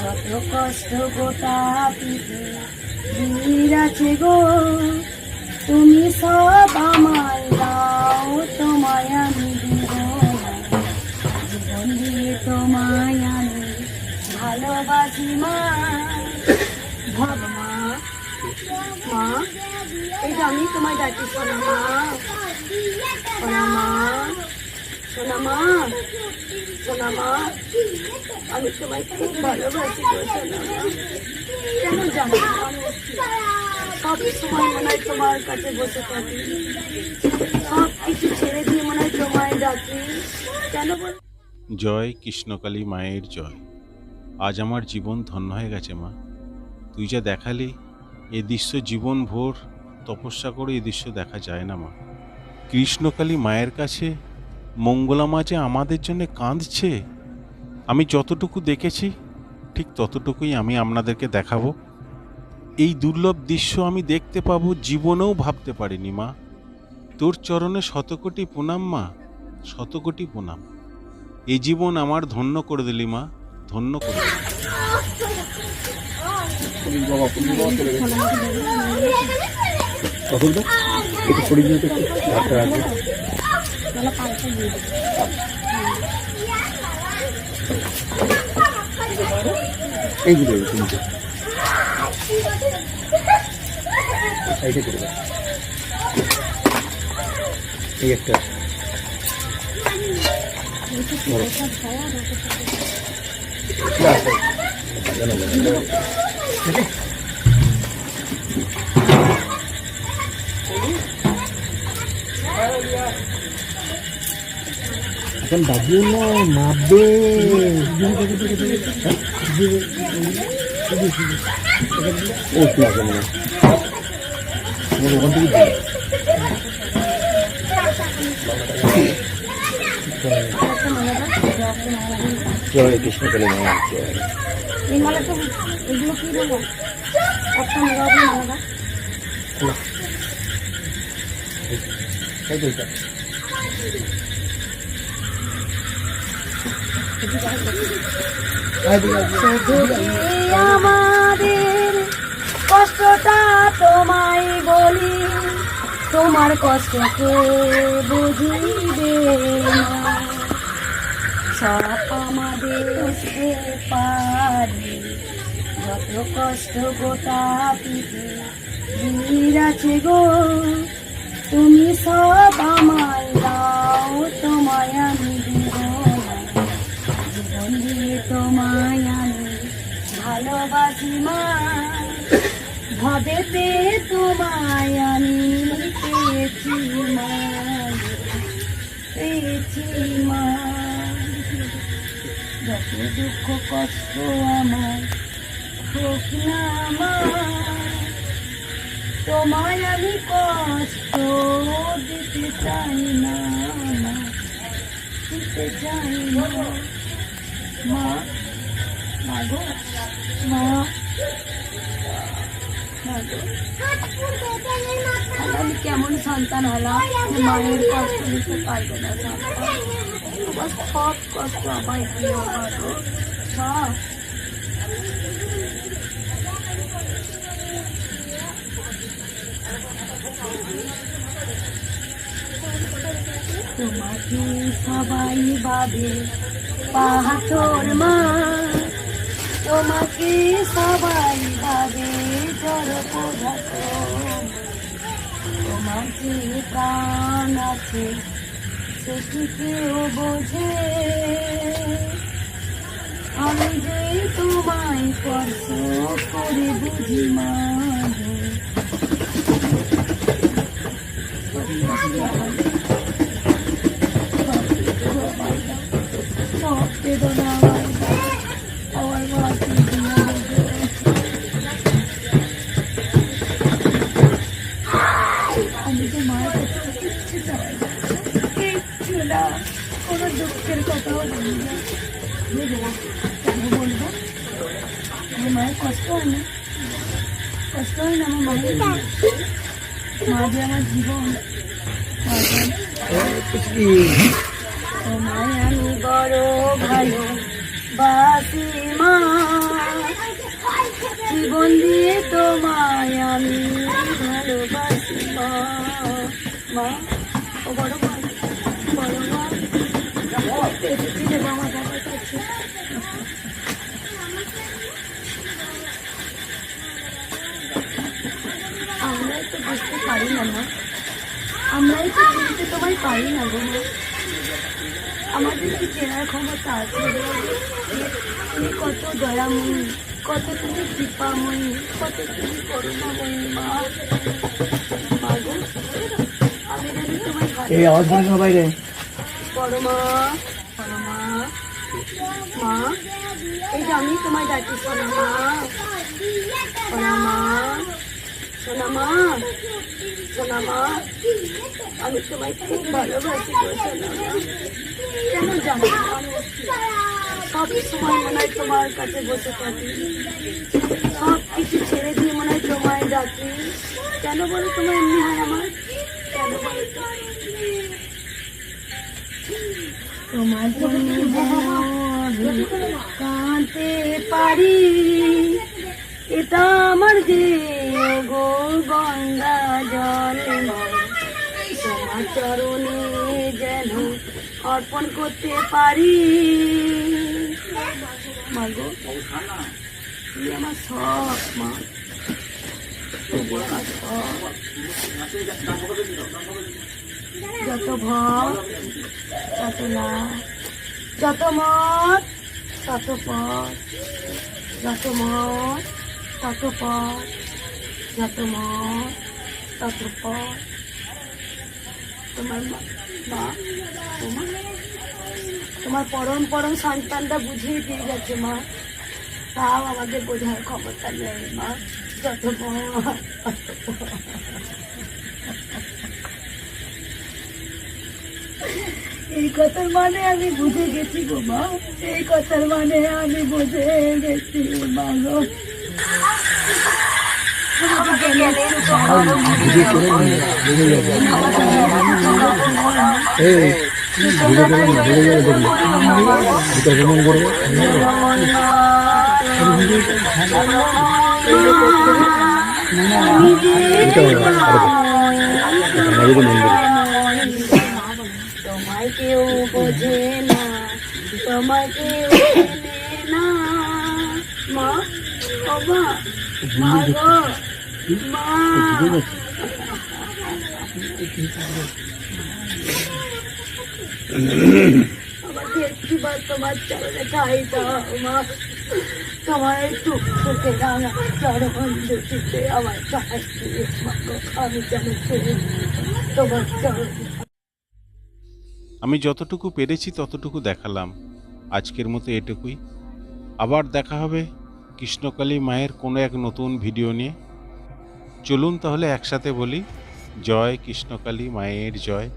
যত কষ্ট গোটা আছে গো। তুমি সব আমায় দাও, তোমায় আমি দিব জীবন দিয়ে তোমায় আমি ভালোবাসি মা। মা মা, এই আমি তোমায় ডাকি মা মা শোনা মা শোনা মা আমি তোমায় খুব ভালোবাসি কেন জানো? সব সময় মনে হয় তোমার কাছে বসে থাকি। সব কিছু ছেড়ে দিয়ে মনে হয় তোমায় ডাকি। কেন জয় কৃষ্ণকালী মায়ের জয়। আজ আমার জীবন ধন্য হয়ে গেছে মা। তুই যা দেখালি, এ দৃশ্য জীবন ভোর তপস্যা করে এ দৃশ্য দেখা যায় না মা। কৃষ্ণকালী মায়ের কাছে মঙ্গলা মা যে আমাদের জন্য কাঁদছে। আমি যতটুকু দেখেছি ঠিক ততটুকুই আমি আপনাদেরকে দেখাবো। এই দুর্লভ দৃশ্য আমি দেখতে পাবো জীবনেও ভাবতে পারিনি মা। তোর চরণে শতকোটি প্রণাম মা শতকোটি প্রণাম এই জীবন আমার ধন্য করে দিলি মা ধন্য করে দিলি। তখন তো একটু শরীর নিয়ে একটু ডাক্তার আছে এইগুলো এই তিনটে সাইডে করে দাও এই একটা ধরো। না, না, না। এখন বাজিও না মাপবে ও হয়? আমার ওখান থেকে জয় কৃষ্ণ মালাটা এই তো এটা। যদি আমাদের কষ্টটা তোমায় বলি, তোমার কষ্টকে বুঝিবে সব আমাদের পারি, যত কষ্ট গোটা আছে গো। তুমি সব আমায় দাও, তোমায় দিয়ে তোমায় ভালোবাসি মা। ভবেতে তোমায় আমি পেয়েছি মা। পেয়েছি মা। যত দুঃখ, কষ্ট আমার হোক না তোমায় আমি কষ্ট দিতে চাই না দিতে চাই না মা। মা গো। মা। আমি কেমন সন্তান হলাম মায়ের কষ্ট দিতে পারবে না সন্তান আমার সব কষ্ট আমায় দিও, মা গো। সব তোমাকে সবাই ভাবে পাথর মা। তোমাকে সবাই ভাবে জড় পদার্থ তোমাকে প্রাণ আছে, সেটি কেউ বোঝে। আমি যে তোমায় স্পর্শ করে বুঝি মা। আমি তো মায়ের কাছে কিচ্ছু চাই কিচ্ছু না। কোনো দুঃখের কথাও বলি না। বুঝলাম কেন বলব? আমার মায়ের কষ্ট হয় না। কষ্ট হয় না আমার মায়ের মা যে আমার জীবন। তোমায় আমি বড় ভালো বাসি মা, জীবন দিয়ে তোমায় আমি ভালোবাসি। মা বড় বড় মা কাছে আমরাই তো বুঝতে পারি না মা আমরাই তো বুঝতে তোমায় পারি না গো আমাদের কি চেনার ক্ষমতা আছে তুমি কত দয়াময়ী কত তুমি কৃপাময়ী কত তুমি করুণাময়ী মা মা গো, আমি জানি তোমায় এই আওয়াজ করে সবাই রে। বড় মা মা মা এই যে আমি তোমায় ডাকি সোনা মা সোনা মা সোনা মা আমি তোমায় খুব ভালোবাসি গো সোনা মা কেন জানো না, সব সময় মনে হয় তোমার কাছে বসে থাকি। সব কিছু ছেড়ে দিয়ে মনে হয় তোমায় ডাকি। কেন বলো তোমার এমনি হয় আমার? কেন বলো? তোমার কাঁদতে পারি। এটা আমার যে গো গঙ্গা জল। তোমার চরণে যেন অর্পণ করতে পারি। আমার সব মা। সব যত ভয়, তত না যত মত তত পথ যত মত তত পথ যত মত তত পথ তোমার মা তোমার তোমার পরম পরম সন্তানটা বুঝিয়ে দিয়ে গেছে, মা। তাও আমাদের বোঝার ক্ষমতা নেই, মা। যত মত। এই কথার মানে আমি বুঝে গেছি গো মা এই কথার মানে আমি বুঝে গেছি মা এই ভিডিও করে না ভিডিও করে দেখি এটা ভ্রমণ করব তোমায় কেউ বোঝে না চেনে না মা ও মা গো মা। আমাকে একটিবার তোমার চরণে ঠাই দাও মা। তোমার একটু চোখে রাঙা চরণ দুটিতে আমার গো, আমি যেন তোমার আমি যতটুকু পেরেছি ততটুকু দেখালাম। আজকের মতো এটুকুই। আবার দেখা হবে কৃষ্ণকালী মায়ের কোনো এক নতুন ভিডিও নিয়ে। চলুন তাহলে একসাথে বলি, জয় কৃষ্ণকালী মায়ের জয়।